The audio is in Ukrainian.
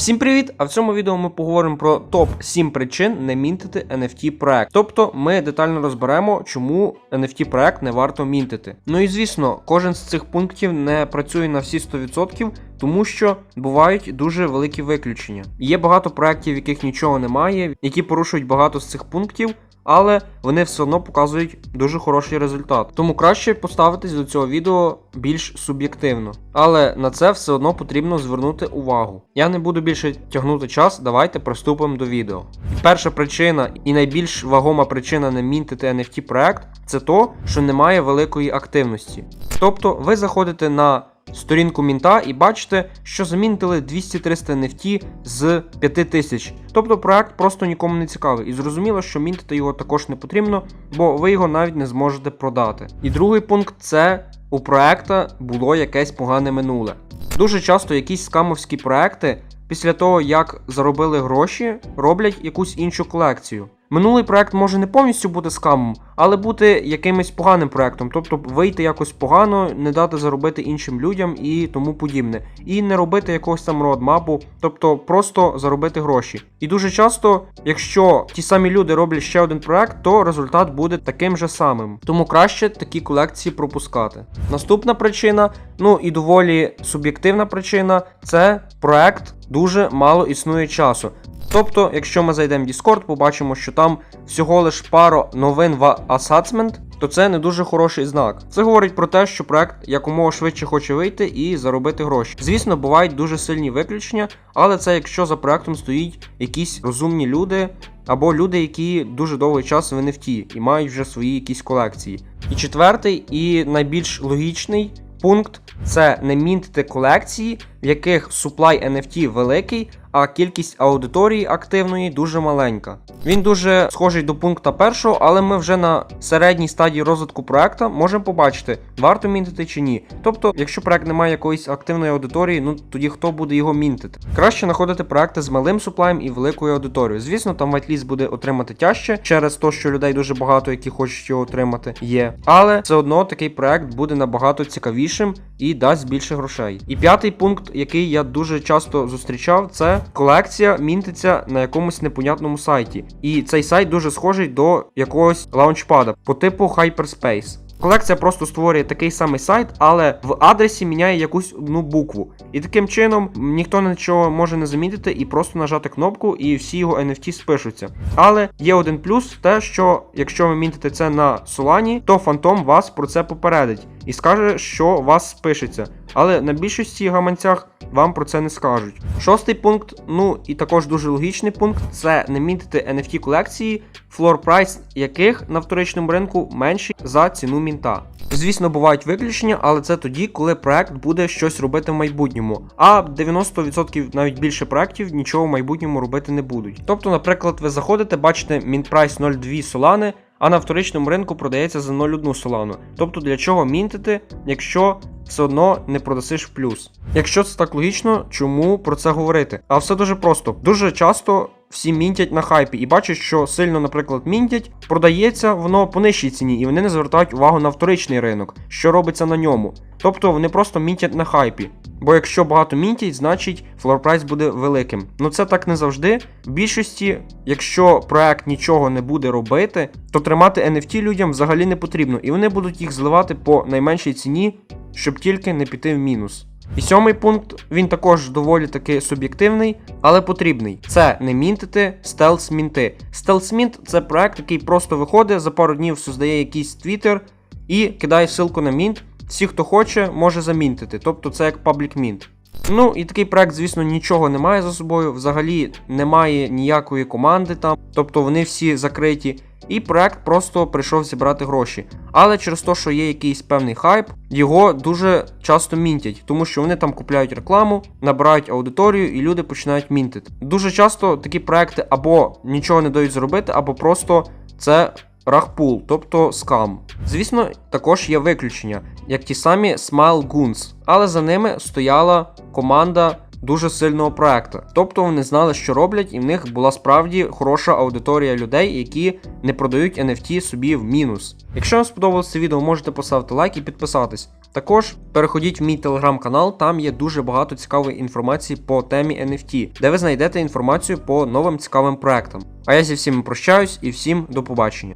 Всім привіт! А в цьому відео ми поговоримо про топ 7 причин не мінтити NFT проект. Тобто ми детально розберемо, чому NFT проект не варто мінтити. Ну і звісно, кожен з цих пунктів не працює на всі 100%, тому що бувають дуже великі виключення. Є багато проєктів, в яких нічого немає, які порушують багато з цих пунктів. Але вони все одно показують дуже хороший результат. Тому краще поставитись до цього відео більш суб'єктивно. Але на це все одно потрібно звернути увагу. Я не буду більше тягнути час, давайте приступимо до відео. Перша причина і найбільш вагома причина не мінтити NFT проект це то, що немає великої активності. Тобто ви заходите на сторінку мінта і бачите, що замінтили 200-300 NFT з 5000. Тобто проект просто нікому не цікавий. І зрозуміло, що мінтити його також не потрібно, бо ви його навіть не зможете продати. І другий пункт це у проекта було якесь погане минуле. Дуже часто якісь скамовські проекти після того, як заробили гроші, роблять якусь іншу колекцію. Минулий проект може не повністю бути скамом, але бути якимось поганим проектом, тобто вийти якось погано, не дати заробити іншим людям і тому подібне. І не робити якогось там родмапу, тобто просто заробити гроші. І дуже часто, якщо ті самі люди роблять ще один проект, то результат буде таким же самим. Тому краще такі колекції пропускати. Наступна причина, ну і доволі суб'єктивна причина, це проект дуже мало існує часу. Тобто, якщо ми зайдемо в Discord, побачимо, що там всього лиш пара новин в Assessment, то це не дуже хороший знак. Це говорить про те, що проект якомога швидше хоче вийти і заробити гроші. Звісно, бувають дуже сильні виключення, але це якщо за проектом стоїть якісь розумні люди. Або люди, які дуже довгий час в NFT і мають вже свої якісь колекції. І четвертий, і найбільш логічний пункт це не мінтити колекції, в яких supply NFT великий, а кількість аудиторії активної дуже маленька. Він дуже схожий до пункта першого, але ми вже на середній стадії розвитку проекту можемо побачити, варто мінтити чи ні. Тобто, якщо проект не має якоїсь активної аудиторії, ну тоді хто буде його мінтити? Краще знаходити проекти з малим суплаєм і великою аудиторією. Звісно, там вайтліст буде отримати тяжче через те, що людей дуже багато, які хочуть його отримати, є. Але все одно такий проект буде набагато цікавішим і дасть більше грошей. І п'ятий пункт, який я дуже часто зустрічав, це колекція мінтиться на якомусь непонятному сайті. І цей сайт дуже схожий до якогось лаунчпада по типу Hyperspace. Колекція просто створює такий самий сайт, але в адресі міняє якусь одну букву. І таким чином ніхто нічого може не замітити і просто нажати кнопку, і всі його NFT спишуться. Але є один плюс, те, що якщо ви мінтите це на Solani, то Phantom вас про це попередить і скаже, що вас спишеться. Але на більшості гаманцях вам про це не скажуть. Шостий пункт, ну і також дуже логічний пункт, це не мінтити NFT колекції, флор прайс яких на вторичному ринку менший за ціну мінта. Звісно, бувають виключення, але це тоді, коли проект буде щось робити в майбутньому. А 90% навіть більше проектів нічого в майбутньому робити не будуть. Тобто, наприклад, ви заходите, бачите мінт-прайс 0,2 солани, а на вторичному ринку продається за 0,1 солану. Тобто для чого мінтити, якщо все одно не продасиш в плюс. Якщо це так логічно, чому про це говорити? А все дуже просто. Дуже часто всі мінтять на хайпі і бачать, що сильно, наприклад, мінтять, продається воно по нижчій ціні, і вони не звертають увагу на вторичний ринок, що робиться на ньому. Тобто вони просто мінтять на хайпі. Бо якщо багато мінтять, значить флорпрайс буде великим. Ну це так не завжди. В більшості, якщо проект нічого не буде робити, то тримати NFT людям взагалі не потрібно, і вони будуть їх зливати по найменшій ціні, щоб тільки не піти в мінус. І сьомий пункт, він також доволі таки суб'єктивний, але потрібний. Це не мінтити стелс мінти. Стелс мінт це проект, який просто виходить за пару днів, создає якийсь твіттер і кидає ссылку на мінт. Всі, хто хоче, може замінтити. Тобто це як паблік мінт. Ну і такий проект, звісно, нічого не має за собою. Взагалі немає ніякої команди там, тобто вони всі закриті. І проект просто прийшов зібрати гроші. Але через те, що є якийсь певний хайп, його дуже часто мінтять, тому що вони там купляють рекламу, набирають аудиторію і люди починають мінтити. Дуже часто такі проекти або нічого не дають зробити, або просто це рахпул, тобто скам. Звісно, також є виключення, як ті самі Smile Goons, але за ними стояла команда дуже сильного проекту. Тобто вони знали, що роблять, і в них була справді хороша аудиторія людей, які не продають NFT собі в мінус. Якщо вам сподобалось це відео, можете поставити лайк і підписатись. Також переходіть в мій телеграм-канал, там є дуже багато цікавої інформації по темі NFT, де ви знайдете інформацію по новим цікавим проектам. А я зі всіма прощаюсь і всім до побачення.